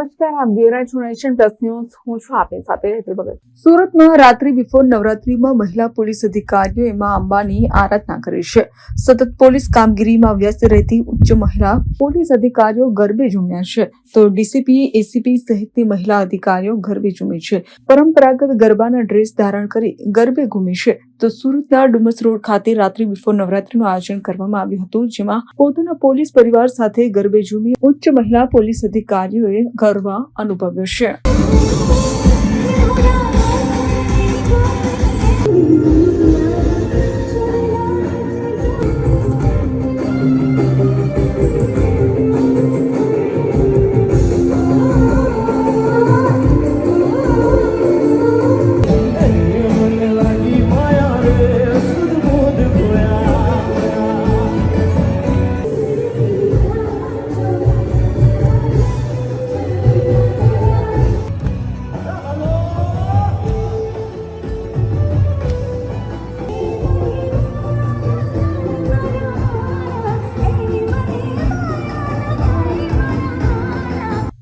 નમસ્કાર આપ બ્યુરા nation plus news. હું છું આપની સાથે હેતલ ભગત. સુરતમાં રાત્રિ બિફોર નવરાત્રીમાં મહિલા પોલીસ અધિકારીઓ એમાં અંબાની આરાધના કરી છે. સતત પોલીસ કામગીરીમાં વ્યસ્ત રહેતી ઉચ્ચ મહિલા પોલીસ અધિકારીઓ ગરબે ઝૂમ્યા છે. તો ડીસીપી, એસીપી સહિતની મહિલા અધિકારીઓ ગરબે ઝૂમી છે. પરંપરાગત ગરબાના ડ્રેસ ધારણ કરી ગરબે ઘૂમી છે. તો સુરતના ડુમસ રોડ ખાતે રાત્રિ બિફોર નવરાત્રીનું આયોજન કરવામાં આવ્યું હતું, જેમાં પોતાના પોલીસ પરિવાર સાથે ગરબે ઝૂમી ઉચ્ચ મહિલા પોલીસ અધિકારીઓએ ગર્વ અનુભવ્યો છે.